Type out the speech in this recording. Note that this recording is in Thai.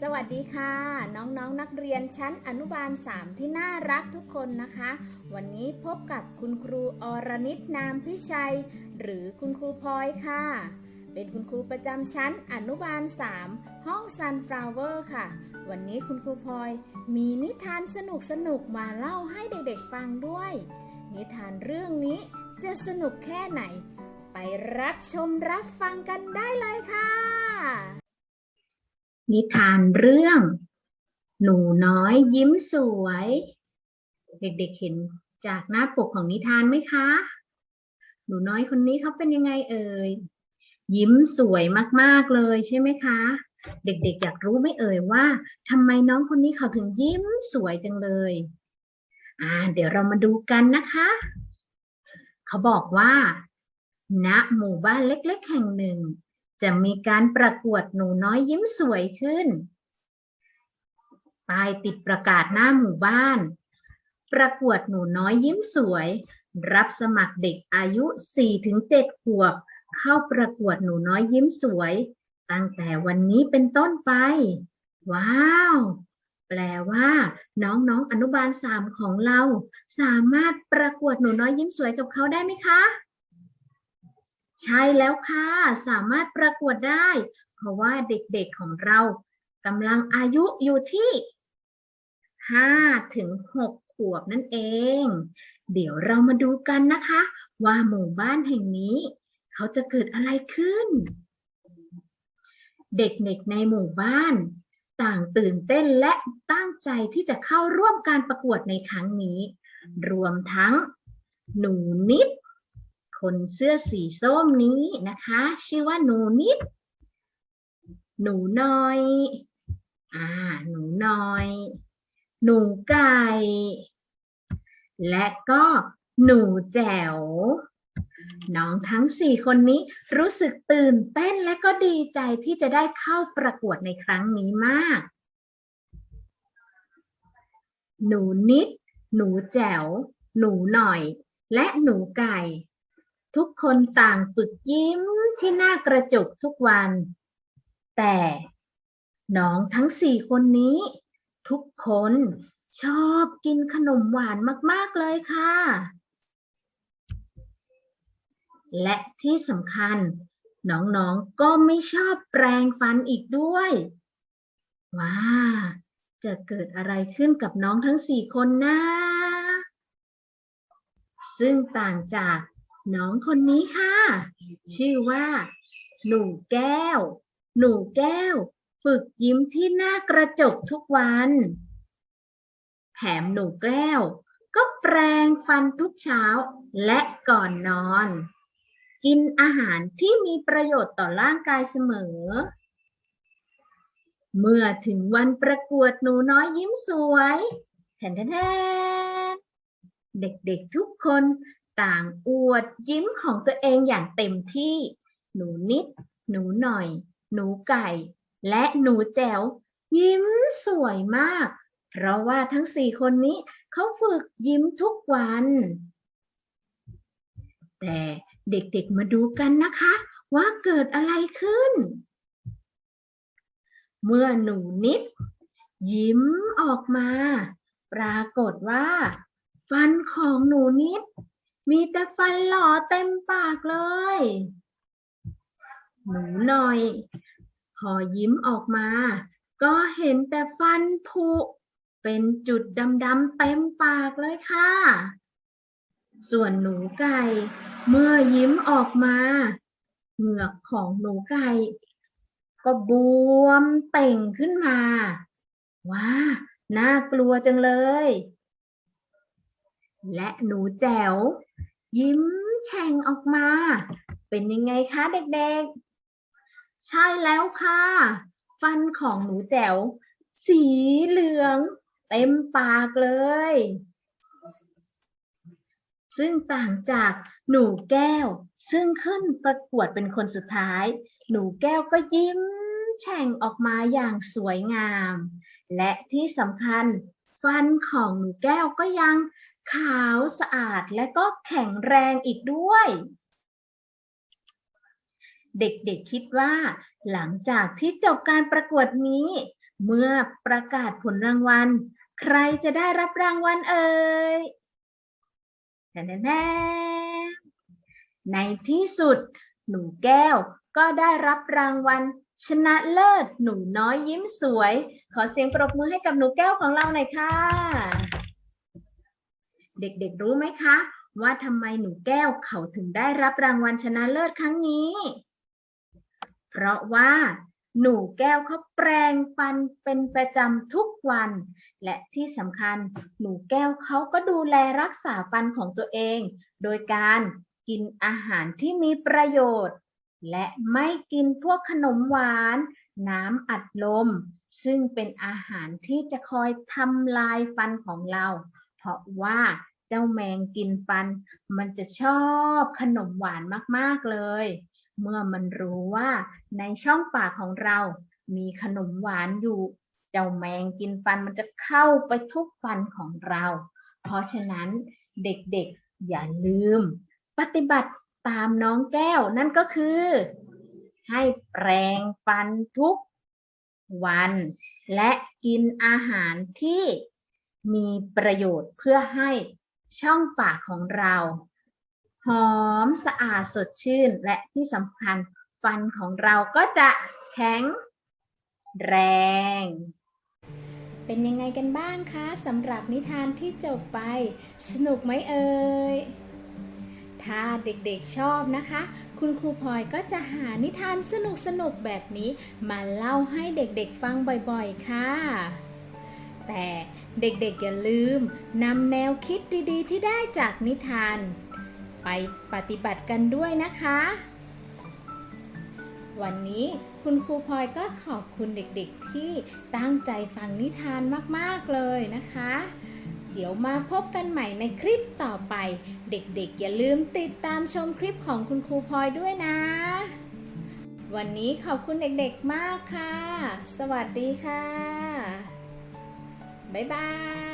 สวัสดีค่ะ น้องๆนนักเรียนชั้นอนุบาล 3 ที่น่ารักทุกคนนะคะ วันนี้พบกับคุณครูอรนิตนามพิชัย หรือคุณครูพลอยค่ะ เป็นคุณครูประจำชั้นอนุบาล 3 ห้อง Sunflower ค่ะ วันนี้คุณครูพลอยมีนิทานสนุกๆมาเล่าให้เด็กๆฟังด้วย นิทานเรื่องนี้จะสนุกแค่ไหน ไปรับชมรับฟังกันได้เลยค่ะ นิทานเรื่อง หนูน้อยยิ้มสวย เด็กๆเห็นจากหน้าปกของนิทานไหมคะ หนูน้อยคนนี้เขาเป็นยังไงเอ่ย ยิ้มสวยมากๆเลยใช่ไหมคะ เด็กๆอยากรู้ไหมเอ่ยว่าทำไมน้องคนนี้เขาถึงยิ้มสวยจังเลย อ่า เดี๋ยวเรามาดูกันนะคะ เขาบอกว่า ณหมู่บ้านเล็ก ๆ แห่งหนึ่ง จะมีการประกวดหนูน้อยยิ้มสวยขึ้น ป้ายติดประกาศหน้าหมู่บ้าน ประกวดหนูน้อยยิ้มสวย รับสมัครเด็กอายุ 4-7 ขวบ เข้าประกวดหนูน้อยยิ้มสวย ตั้งแต่วันนี้เป็นต้นไป ว้าว แปลว่า น้องๆอนุบาลสามของเรา สามารถประกวดหนูน้อยยิ้มสวยกับเขาได้ไหมคะ ใช่แล้วค่ะ สามารถประกวดได้ เพราะว่าเด็กๆของเรากำลังอายุอยู่ที่5ถึง6ขวบนั่นเอง เดี๋ยวเรามาดูกันนะคะ ว่าหมู่บ้านแห่งนี้ เขาจะเกิดอะไรขึ้น เด็กๆในหมู่บ้าน ต่างตื่นเต้นและตั้งใจที่จะเข้าร่วมการประกวดในครั้งนี้ รวมทั้ง หนูนิด คนเสื้อสีส้มนี้นะคะ ชื่อว่าหนูนิด หนูน้อย อ่า หนูน้อย หนูไก่ และก็หนูแจ๋ว น้องทั้งสี่คนนี้รู้สึกตื่นเต้นและก็ดีใจที่จะได้เข้าประกวดในครั้งนี้มาก หนูนิด หนูแจ๋ว หนูหน่อย และหนูไก่ ทุกคนต่างฝึกยิ้มที่หน้ากระจกทุกวัน แต่น้องทั้งสี่คนนี้ ทุกคนชอบกินขนมหวานมาก ๆ เลยค่ะ และที่สำคัญ น้องๆก็ไม่ชอบแปรงฟันอีกด้วย ว้า จะเกิดอะไรขึ้นกับน้องทั้งสี่คนนะ ซึ่งต่างจาก น้องคนนี้ค่ะ ชื่อว่า หนูแก้ว หนูแก้ว ฝึกยิ้มที่หน้ากระจกทุกวัน แถมหนูแก้ว ก็แปรงฟันทุกเช้าและก่อนนอน กินอาหารที่มีประโยชน์ต่อร่างกายเสมอ เมื่อถึงวันประกวดหนูน้อยยิ้มสวยแทนแทนแทนเด็กๆทุกคน ต่างอวดยิ้มของตัวเองอย่างเต็มที่ หนูนิด หนูหน่อย หนูไก่ และหนูแจ๋วยิ้มสวยมาก เพราะว่าทั้งสี่คนนี้เขาฝึกยิ้มทุกวัน แต่เด็กๆมาดูกันนะคะ ว่าเกิดอะไรขึ้น เมื่อหนูนิด ยิ้มออกมา ปรากฏว่า ฟันของหนูนิด มีแต่ฟันหล่อเต็มปากเลย หนูหน่อยพอยิ้มออกมา ก็เห็นแต่ฟันผุ เป็นจุดดำๆเต็มปากเลยค่ะ ส่วนหนูไก่ เมื่อยิ้มออกมา เหงือกของหนูไก่ ก็บวมเต่งขึ้นมา ว้า น่ากลัวจังเลย และหนูแจ๋ว ยิ้มแฉ่งออกมา เป็นยังไงคะเด็กๆ ใช่แล้วค่ะ ฟันของหนูแจ๋ว สีเหลือง เต็มปากเลย ซึ่งต่างจากหนูแก้ว ซึ่งขึ้นประกวดเป็นคนสุดท้าย หนูแก้วก็ยิ้มแฉ่งออกมาอย่างสวยงาม และที่สำคัญ ฟันของหนูแก้วก็ยัง ขาวสะอาดและก็แข็งแรงอีกด้วย เด็กๆคิดว่า หลังจากที่จบการประกวดนี้ เมื่อประกาศผลรางวัล ใครจะได้รับรางวัลเอ่ยแน่ๆในที่สุด หนูแก้วก็ได้รับรางวัล ชนะเลิศหนูน้อยยิ้มสวย ขอเสียงปรบมือให้กับหนูแก้วของเราหน่อยค่ะ เด็กๆ รู้ไหมคะ ว่าทำไมหนูแก้วเขาถึงได้รับรางวัลชนะเลิศครั้งนี้ เพราะว่าหนูแก้วเขาแปรงฟันเป็นประจำทุกวัน และที่สำคัญหนูแก้วเขาก็ดูแลรักษาฟันของตัวเอง โดยการกินอาหารที่มีประโยชน์ และไม่กินพวกขนมหวาน น้ำอัดลม ซึ่งเป็นอาหารที่จะคอยทำลายฟันของเรา เพราะว่าเจ้าแมงกินฟัน มันจะชอบขนมหวานมากๆเลย เมื่อมันรู้ว่าในช่องปากของเรา มีขนมหวานอยู่ เจ้าแมงกินฟันมันจะเข้าไปทุกฟันของเรา เพราะฉะนั้นเด็กๆอย่าลืม ปฏิบัติตามน้องแก้วนั่นก็คือ ให้แปรงฟันทุกวัน และกินอาหารที่ มีประโยชน์เพื่อให้ช่องปากของเรา หอมสะอาดสดชื่น และที่สำคัญฟันของเราก็จะแข็งแรง เป็นยังไงกันบ้างคะสำหรับนิทานที่จบไป สนุกไหมเอ่ยถ้าเด็กๆชอบนะคะ คุณครูพลอยก็จะหานิทานสนุกๆแบบนี้ มาเล่าให้เด็กๆฟังบ่อยๆค่ะ แต่ เด็กๆอย่าลืมนำแนวคิดดีๆ ที่ได้จากนิทาน ไปปฏิบัติกันด้วยนะคะ วันนี้คุณครูพลอยก็ขอบคุณเด็กๆที่ตั้งใจฟังนิทานมากๆเลยนะคะ เดี๋ยวมาพบกันใหม่ในคลิปต่อไป เด็กๆ อย่าลืมติดตามชมคลิปของคุณครูพลอยด้วยนะ วันนี้ขอบคุณเด็กๆมากค่ะ สวัสดีค่ะ บ๊ายบาย